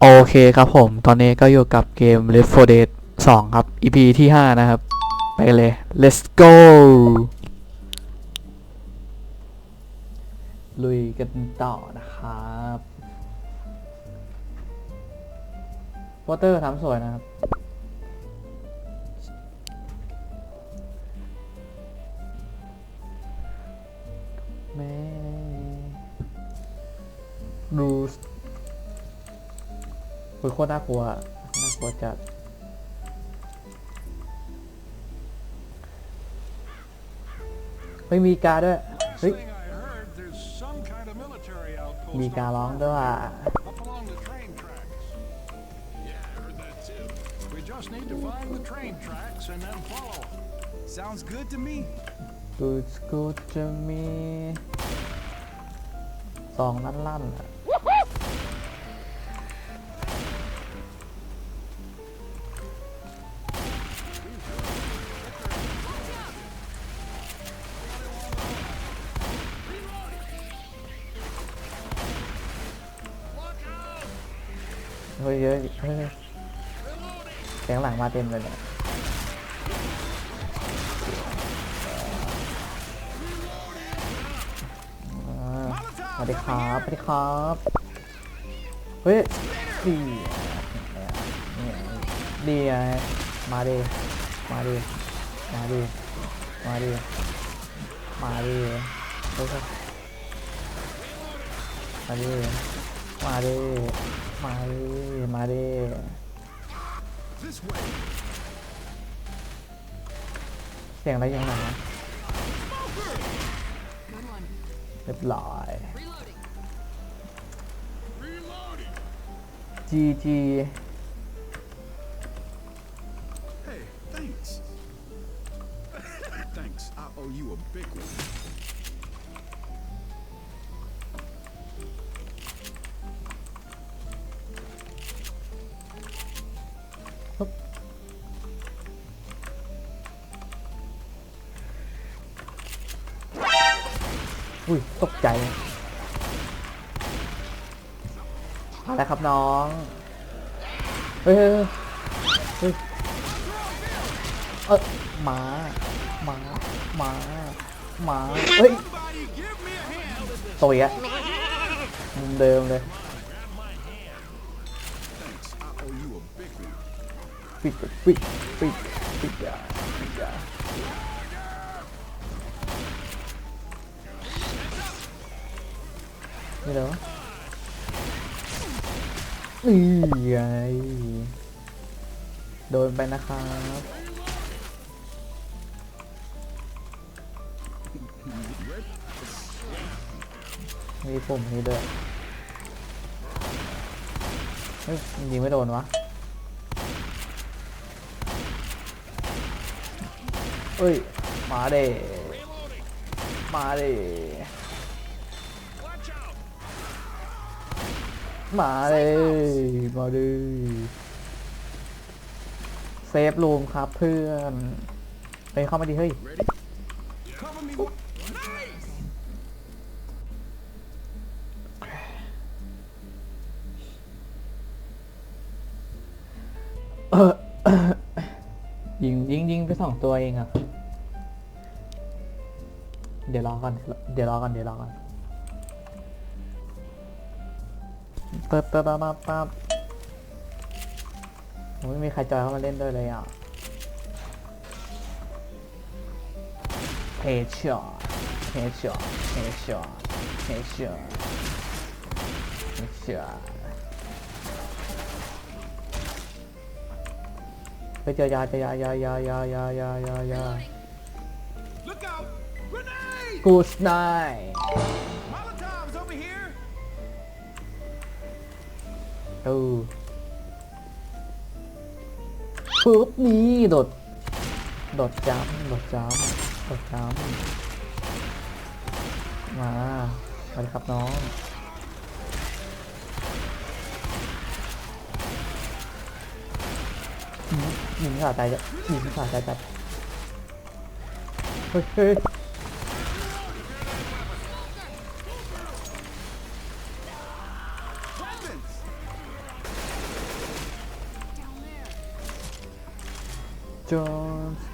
โอเคครับผม ตอนนี้ก็อยู่กับเกม Left 4 Dead 2 ครับ EP ที่ 5 นะครับ ไปเลย let's go ลุยกันต่อนะครับ วอเตอร์ทำสวยนะครับ แม่ดูโอ้ยโคตรน่ากลัวอะน่ากลัวจัด ไม่มีกาด้วย Last เฮ้ย thing I heard, there's some kind of military outpost มีการร้องด้วยว่ะ up along the train tracks. Yeah, I heard that too. We just need to find the train tracks and then follow. Sounds good to me. กูกูจะมีสองลั่นลั่นๆอะ มาเต็มเลยเนี่ยอ่าสวัสดีครับสวัสดีครับ เฮ้ยดีเนี่ยดีไงมาดิมาดิมาดิมาดิมาดิเฮ้ยมาดิมาดิมาดิมาดิ This way. เสียงอะไรอยังไงนะเรียบร้อย จีจี Hey, thanks. thanks. I owe you a big one. มาแล้วครับน้องเฮ้ยเฮ้ยเฮ้ยเออหมาหมาหมาหมาเฮ้ยตัวอีกอะมุมเดิมเลย Thanks. I owe you a big one. ปิดปิดปิดปิดปิด นี่เหรอนี่ไงโดนไปนะครับมีปุ่มนี้ด้วยเฮ้ยยิงไม่โดนวะเอ้ย มาเดมาเด มาเดมาเดเซฟรูมครับเพื่อนไปเข้ามาดิเฮ้ยยิงยิงยิงไปสองตัวเองอะเดี๋ยวรอก่อนเดี๋ยวรอก่อนเดี๋ยวรอก่อน ปั๊บปั๊บปั๊บปั๊บโอ้ยไม่มีใครจอยเข้ามาเล่นด้วยเลยอะเฮดช็อตเฮดช็อตเฮดช็อตเฮดช็อตเฮดช็อตไปเจอยาเจอยายายายายายายายากูสไน ดูปุ๊บนี่โดด โดดจ้ำโดดจ้ำโดดจ้ำมามาเลยครับน้องยิงยิงขาดใจจะยิงขาดใจจัดเฮ้ย จอนส์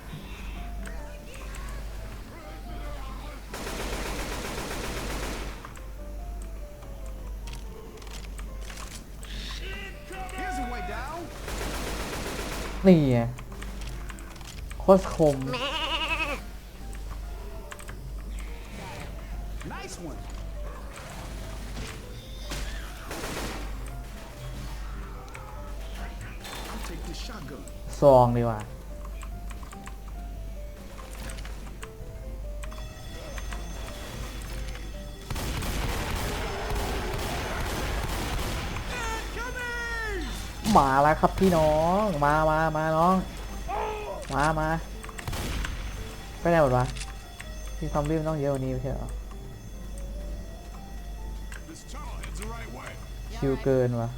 Here's a way down. นี่ไงโคตรคม Nice one. I'll take this shotgun. ซองดีกว่า มาแล้วครับพี่น้องมามามาน้อง มามาไปไหนหมดวะพี่ความรีบต้องเยอะกว่านี้ไม่ใช่หรอ This tunnel heads the right way. ชิวเกินวะ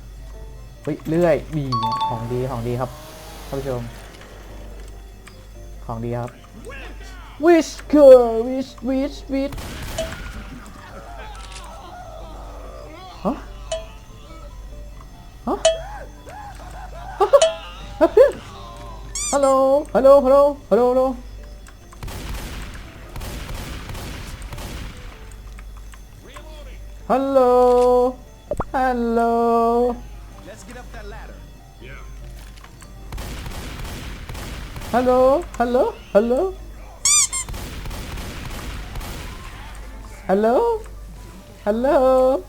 เฮ้ยเลื่อยดีของดีของดีครับท่านผู้ชม ของดีครับ wish girl wish wish wish Hello, hello, hello, hello, hello. Hello, hello. Let's get up that ladder. Yeah. Hello, hello, hello. Hello, hello.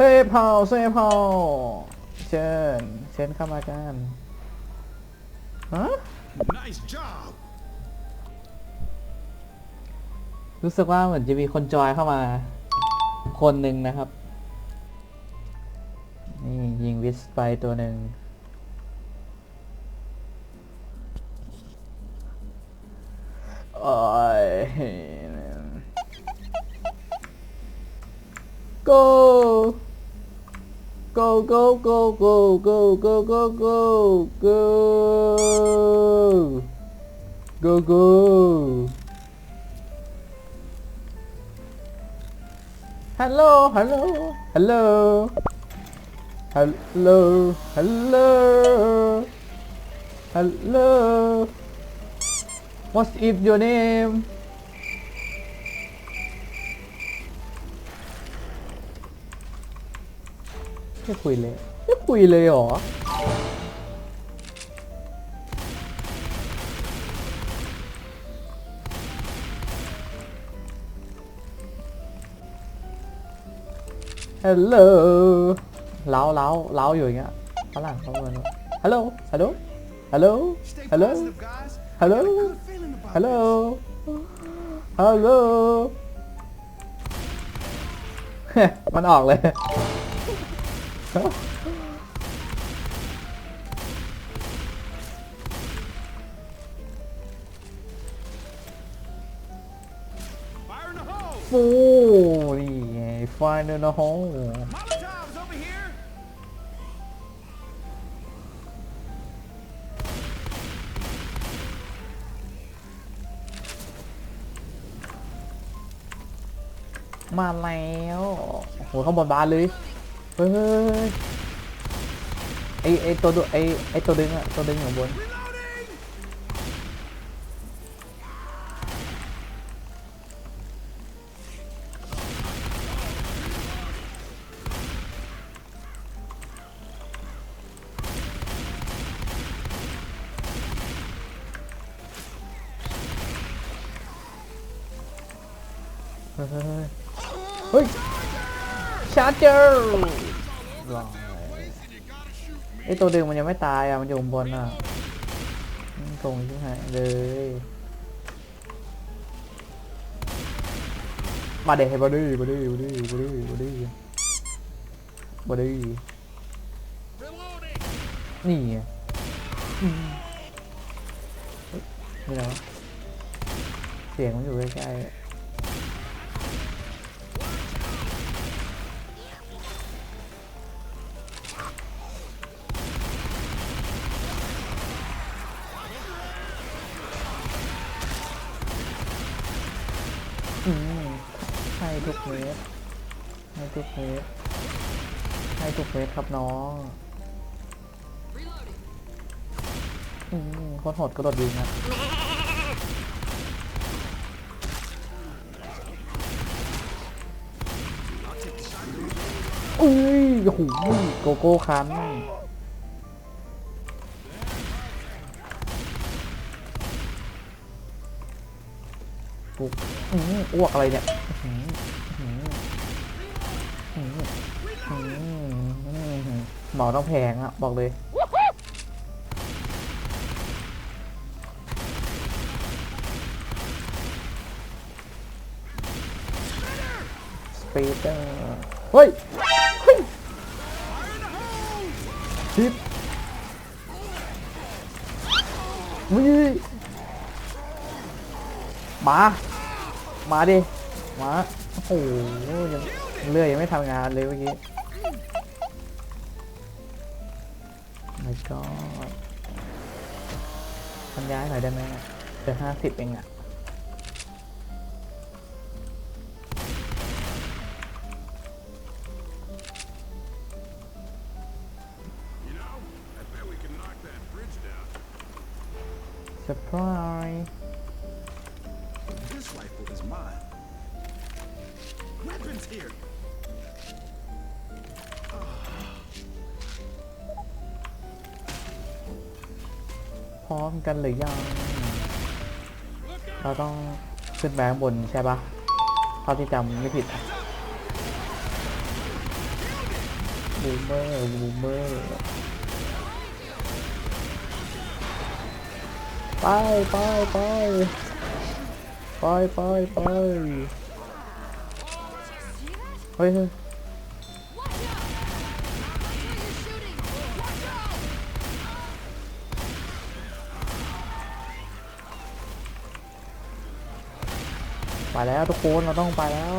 ซฟเฮาเซฟเฮาเชิญ เชิญเข้ามากันฮะ Nice job. รู้สึกว่าเหมือนจะมีคนจอยเข้ามา คนหนึ่งนะครับ นี่ ยิงวิสไปตัวหนึ่งโอ้ย go go go go go go go go go go go go Hello, hello, hello, hello, hello, hello. What's if your name? ไม่คุยเลย ไม่คุยเลยหรอ ฮัลโหลเล้าเล้าเล้าอยู่อย่างเงี้ยฝรั่งเขาเมือนฮัลโหล ฮัลโหล ฮัลโหล ฮัลโหล ฮัลโหล ฮัลโหล ฮัลโหลมันออกเลย โอ้นี่ไงไฟเนอร์นะฮะ Molotovs over here. มาแล้วโหข้างบนบานเลย เฮ้ยไอไอตัวดูไอไอตัวดึงอะตัวดึงอยู่ข้างบน Reloading. เฮ้ยเฮ้ยชาร์เจอร์ลอยไอ ตัวดึงมันยังไม่ตายอะ มันอยู่บนอะตรงชิบหายเลย มาเด็กให้บอดี้บอดี้บอดี้บอดี้บอดี้บอดี้นี่ไงนี่แล้วเสียงมันอยู่ใกล้ๆ เมตรให้ทุกเมตรให้ทุกเม็ดครับน้องอืมโคตรโหดกระโดดยิงครับอุ้ยโอ้โหโกโก้คันปุ๊บอื้ออ้วกอะไรเนี่ยอื้อหืออื้อหืออื้อ หมอต้องแพงอะบอกเลย สปีดเดอร์เฮ้ย เฮ้ยชิปวิมา มาดิ มา โอ้โหยังเลื่อยยังไม่ทำงานเลยเมื่อกี้ ย้ายหน่อยได้ไหมเจอห้าสิบเองอะเซอร์ไพรส์ ร้อมกันหรือยัง เราต้องขึ้นไปข้างบนใช่ปะเท่าที่จำไม่ผิดอะบูมเมอร์บูมเมอร์ไปไปไปไปไปไปเฮ้ย ไปแล้วทุกคนเราต้องไปแล้ว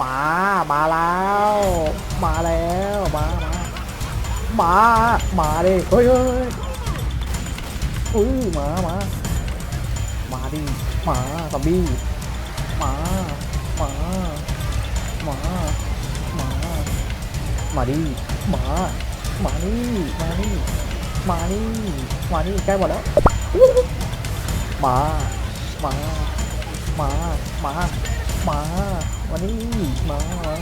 มา มาแล้ว มาแล้ว มา มา มามาดิเฮ้ยเฮ้ยเฮ้ยอุ้ยมา มา มาดิ มาซอมบี้ มามามาดิมามานี่มานี่มานี่มานี่ใกล้หมดแล้วมามามามามามานี่มามา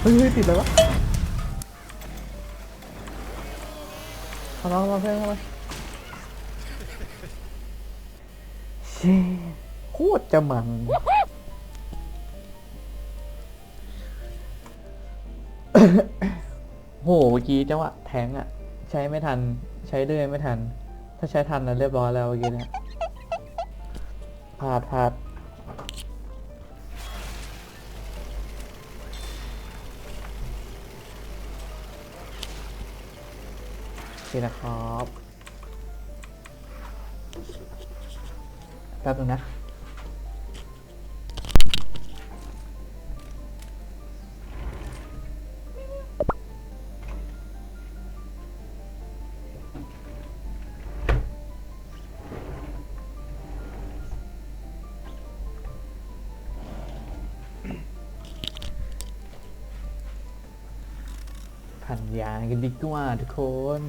เฮ้ยติดเลยวะเอาน้องมาเพื่อนเข้ามาเชี่ยโคตรจะมัน โหเมื่อกี้จังหวะแทงอะใช้ไม่ทัน ใช้เลื่อยไม่ทัน ถ้าใช้ทันนะเรียบร้อยแล้วเมื่อกี้เนะพลาดพลาดโอเคนะครับแป๊บนึงนะ พันยางกันดีกว่าทุกคน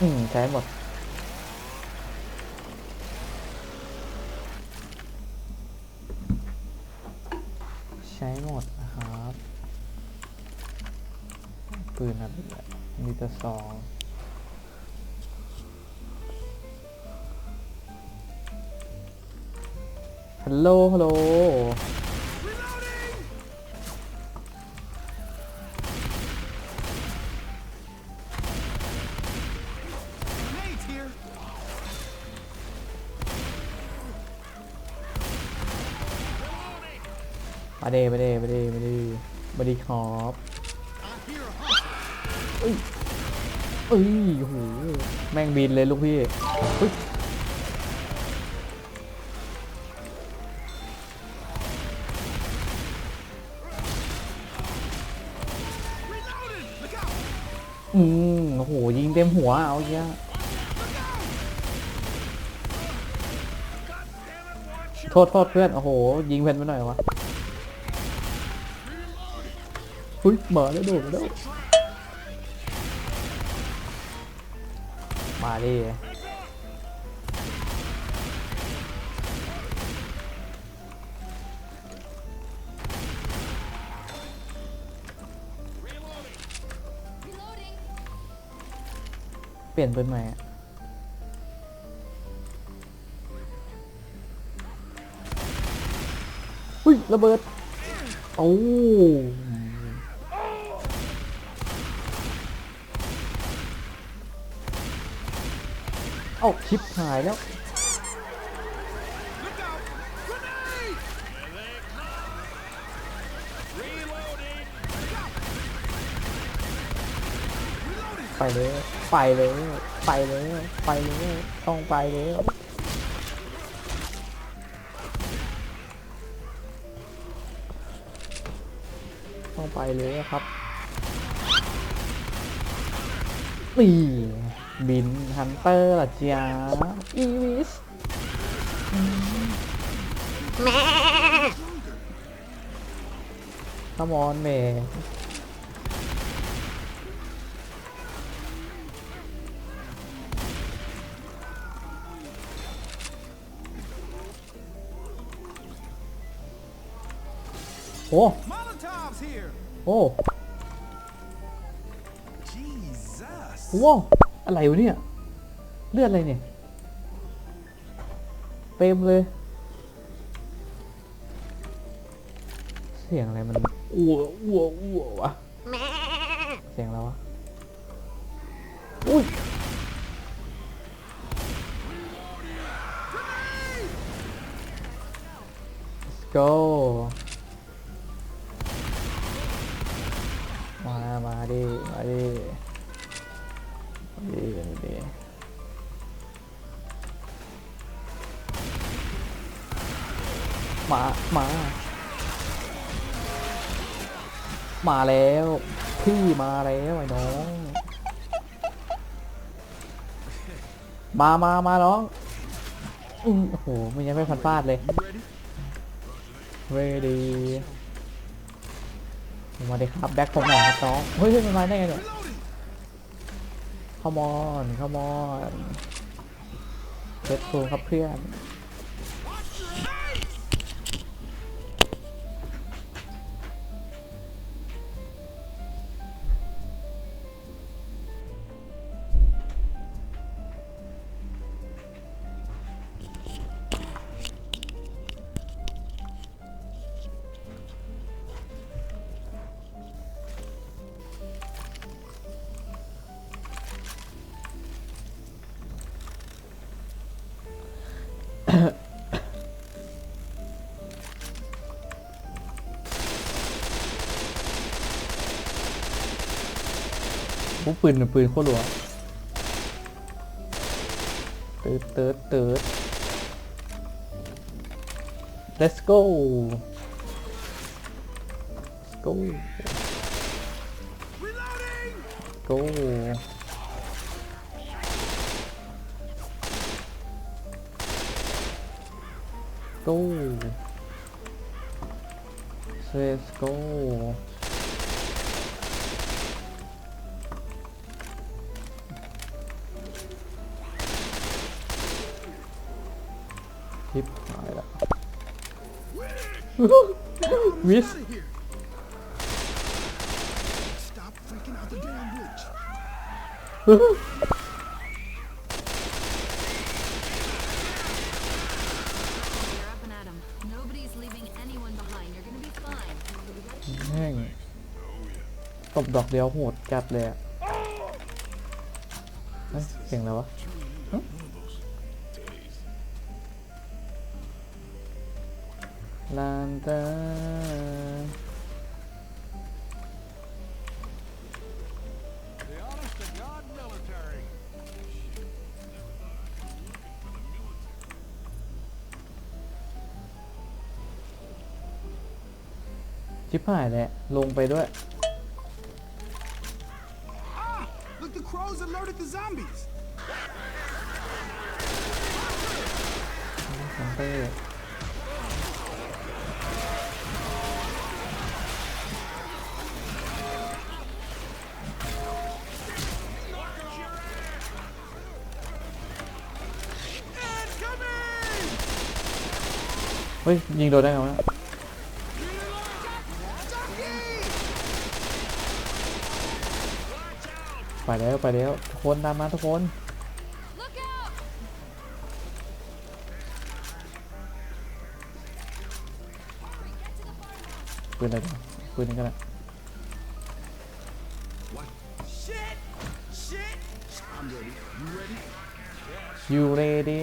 อืมใช้หมดใช้หมดนะครับปืนอะไรมีแต่ซอง ฮัลโหลฮัลโหลมาเดมาเดมาเดมาเดมาดีครับเอ้ยเอ้ยโอ้โหแม่งบินเลยลูกพี่ เต็มหัวเอาเยอะโทษโทษเพื่อน โอ้โห ยิงเพื่อนไปหน่อยวะเฮ้ยมาแล้วโดดแล้วมาดิ เปลี่ยนเป็นใหม่อะอุ้ยระเบิด โอ้เอ้าชิปหายแล้ว ไปเลยไปเลยไปเลยไปเลยต้องไปเลยต้องไปเลยครับนี่ บินฮันเตอร์ล่ะจ้าอีวิสขมอนเมย์ โอ้ Molotov's here. โอ้ Jesus. ว้าวอะไรวะเนี่ย เลือดอะไรเนี่ย เต็มเลย เสียงอะไรมันอ้วอ้วอ้ววะเสียงอะไรวะ อุ้ย let's go มา มา มาแล้ว พี่มาแล้วไอ้น้อง มามามาน้องอืมโอ้โห มันยังไม่พันพลาดเลย ready มาดิครับแบ็คผมหน่อยครับน้อง เฮ้ยเฮ้ยมันมาได้ไงเนี่ย come on come on เซ็ตทูครับเพื่อน กปืนปืนโคตรรัวเติร์ดเติร์ดเติร์ด let's go let's go go โก้ let's go be fine. แห้งตบดอกเดียวโหดจัดเลยอะเฮ้ยเสียงอะไรวะ ชิบหายแหละลงไปด้วย Ah! Look, the crows alerted the zombies. ซันเตอร์เฮ้ย ยิงโดนได้ไงวะไป แล้วไปแล้วทุกคนตามมาทุกคนปืนอะไรกันปืนนี้กันแหละยูเรดี้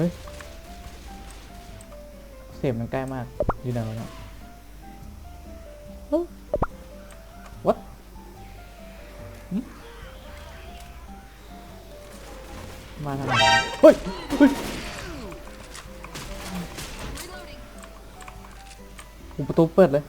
ฮ้ยเสียบมันใกล้มาก อยู่ไหนวะเนี่ยเอ้า what หึมาทางไหนวะเฮ้ยเฮ้ย Reloading. อุ๊ยประตูเปิดเลย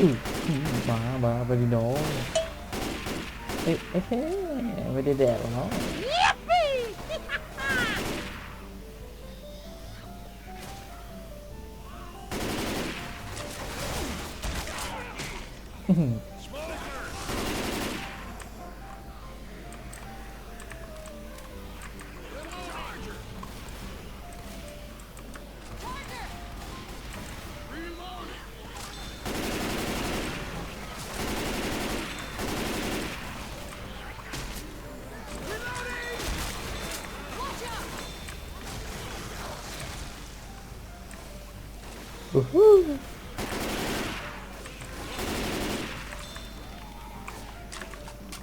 อืออือมามาไปดิโนเอ๊ะเอ้ยเอ๊ะไม่ได้แดกหรอกเนาะอื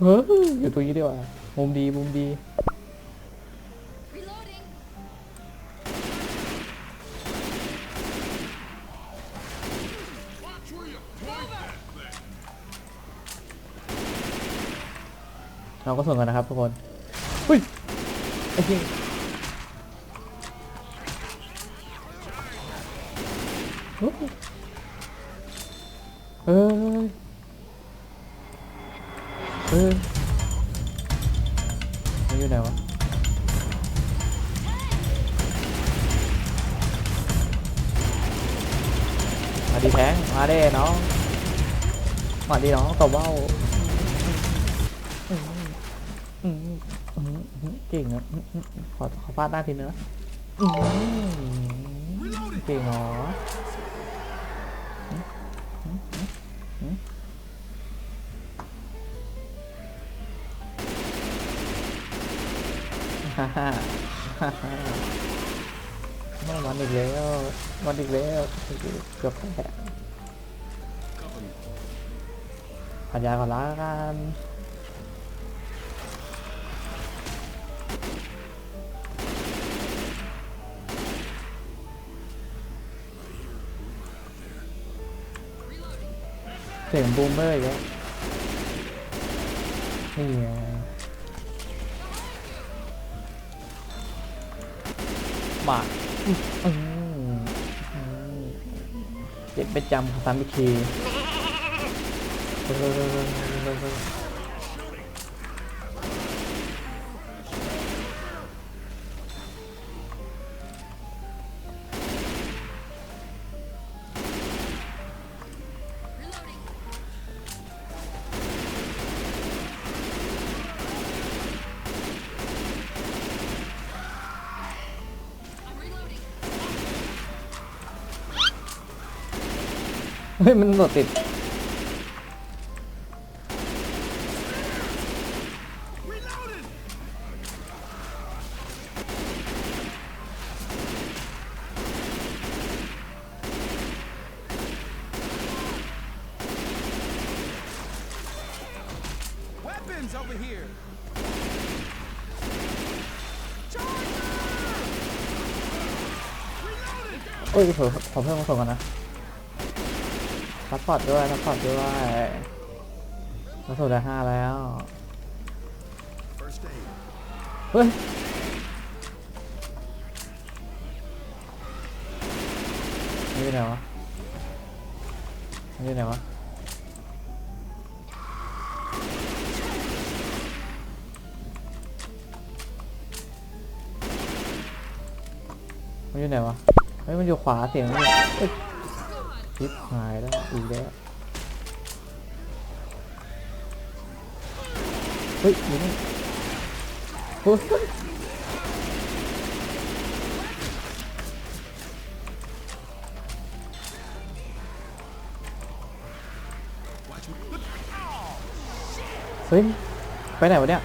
เฮ้ยอยู่ตรงนี้ดีกว่ามุมดีมุมดีเราก็ส่วนกันนะครับทุกคนเฮ้ยไอ้จ มาดีน้องตบเบ้าอืมอืมอืมอืมเก่งอะอืมอืมอืมขอขอฟาดหน้าทีนึงนะอืมเก่งเหรออืมอืมอืมอืมฮ่าฮ่าฮ่าฮ่าไม่วันอีกแล้ววันอีกแล้วเกือบแพ้ ปัญญาก่อนละกันเสียงบูมเมอร์อีกแล้วนี่ไงมาเจ็บไปจำภาษาบิคี เพิ่มเฮ้ยมันโดดติด อ้ยเผลอขอเพิ่มมาส่งกันนะซัพพอร์ตด้วยซัพพอร์ตด้วยมาส่งได้ห้าแล้ว เฮ้ยนี่อยู่ไหนวะนี่อยู่ไหนวะมันอยู่ไหนวะ เฮ้ยมันอยู่ขวาเสียงมันอยู่เอ้ยชิบหายแล้วอีกแล้วเฮ้ยอยู่นี่เฮ้ยเฮ้ยไปไหนวะเนี่ย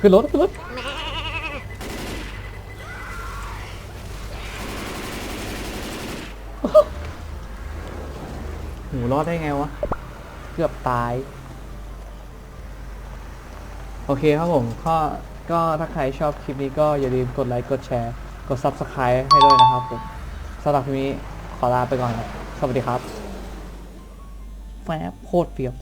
ขึ้นรถขึ้นรถหูรอดได้ไงวะ เกือบตาย โอเคครับผมก็ก็ถ้าใครชอบคลิปนี้ก็อย่าลืมกดไลค์กดแชร์ กด Subscribe ให้ด้วยนะครับผมสำหรับคลิปนี้ขอลาไปก่อนครับ สวัสดีครับแฟบโคตรเปรียว